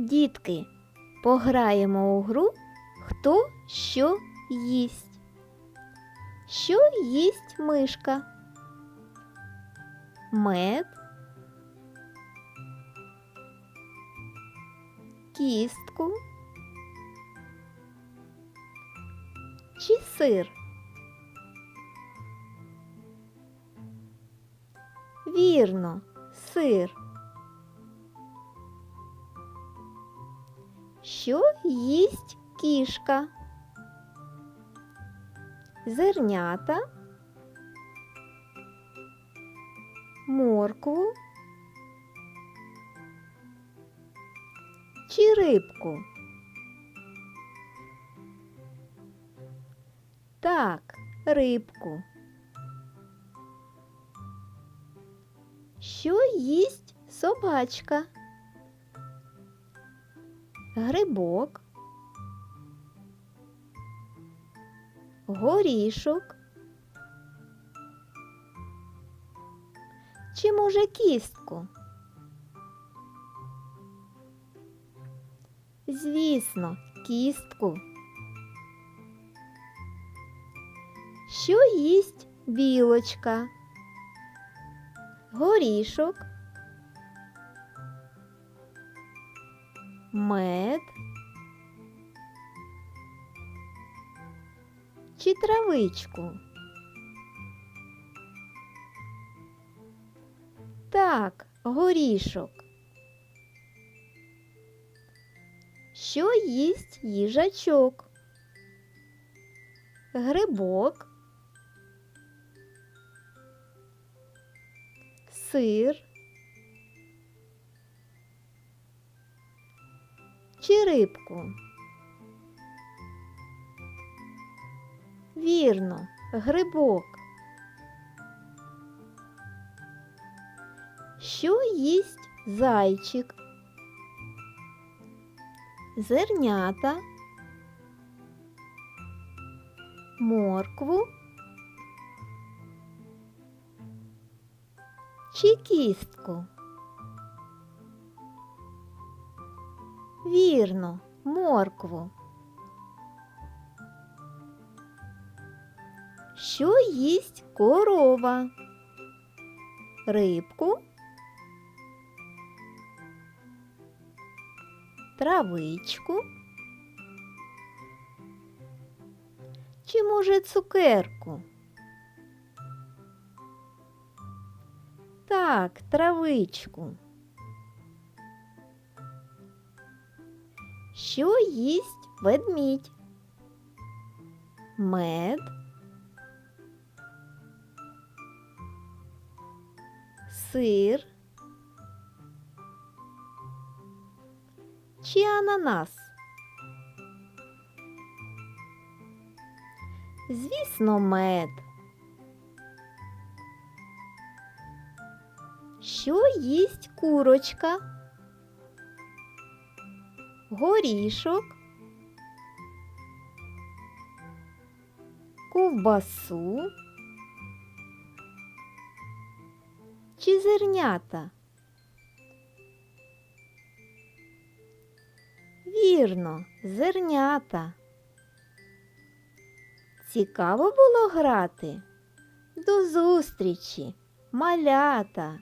Дітки, пограємо у гру Хто що їсть. Що їсть мишка? Мед, кістку чи сир? Вірно, сир. Що їсть кішка? Зернята, моркву чи рибку? Так, рибку. Що їсть собачка? Грибок, горішок. Чи може кістку? Звісно, кістку. Що їсть білочка? Горішок, мед чи травичку? Так, горішок. Що їсть їжачок? Грибок, сир чи рибку? Вірно, грибок. Що їсть зайчик? Зернята, моркву чи кістку? Вірно, моркву. Що їсть корова? Рибку, травичку чи може цукерку? Так, травичку. Що їсть ведмідь? Мед, сир чи ананас? Звісно, мед. Що їсть курочка? Горішок, ковбасу чи зернята? Вірно, зернята. Цікаво було грати? До зустрічі, малята!